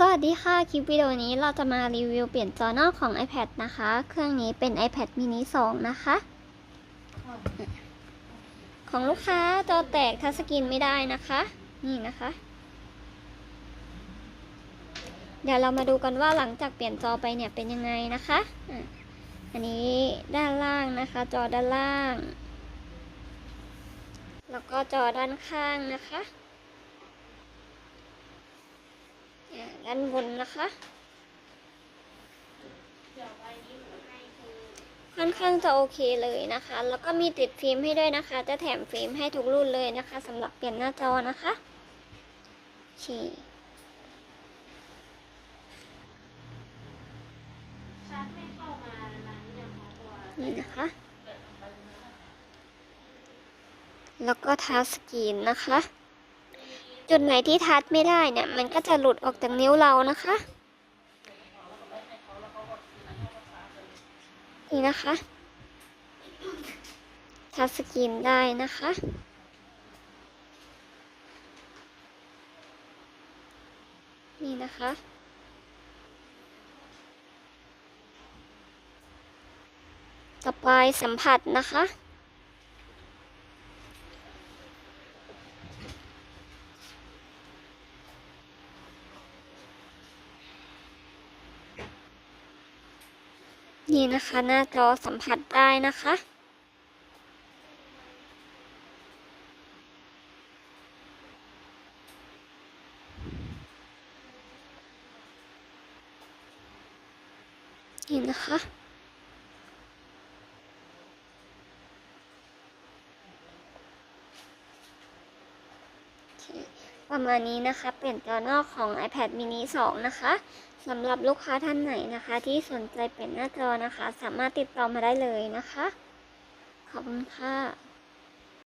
สวัสดีค่ะ คลิปวิดีโอนี้เราจะมารีวิวเปลี่ยนจอนอกของ iPad นะคะ เครื่องนี้เป็น iPad mini 2 นะคะ ของลูกค้าจอแตกทัชสกรีนไม่ได้นะคะ นี่นะคะ เดี๋ยวเรามาดูกันว่าหลังจากเปลี่ยนจอไปเนี่ยเป็นยังไงนะคะอะอันนี้ด้านล่างนะคะ จอด้านล่าง แล้วก็จอด้านข้างนะคะ อ่า ด้านบนนะคะค่อนข้างจะโอเคเลยนะคะ แล้วก็มีติดฟิล์มให้ด้วยนะคะ จะแถมฟิล์มให้ทุกรุ่นเลยนะคะสำหรับเปลี่ยนหน้าจอนะคะชาร์จไม่เข้ามาร้านยังคะตัวนี่นะคะ แล้วก็ทัชสกรีนนะคะ จุดไหนที่ทัชไม่ได้เนี่ย มันก็จะหลุดออกจากนิ้วเรานะคะ นี่นะคะ ทัชสกรีนได้นะคะ นี่นะคะต่อไปสัมผัสนะคะ นี่นะคะ หน้าจอสัมผัสได้นะคะนี่นะคะ ประมาณนี้นะคะเปลี่ยนจอนอกของ iPad mini 2 นะคะสำหรับลูกค้าท่านไหนนะคะ ที่สนใจเปลี่ยนหน้าจอนะคะ สามารถติดต่อมาได้เลยนะคะ ขอบคุณค่ะ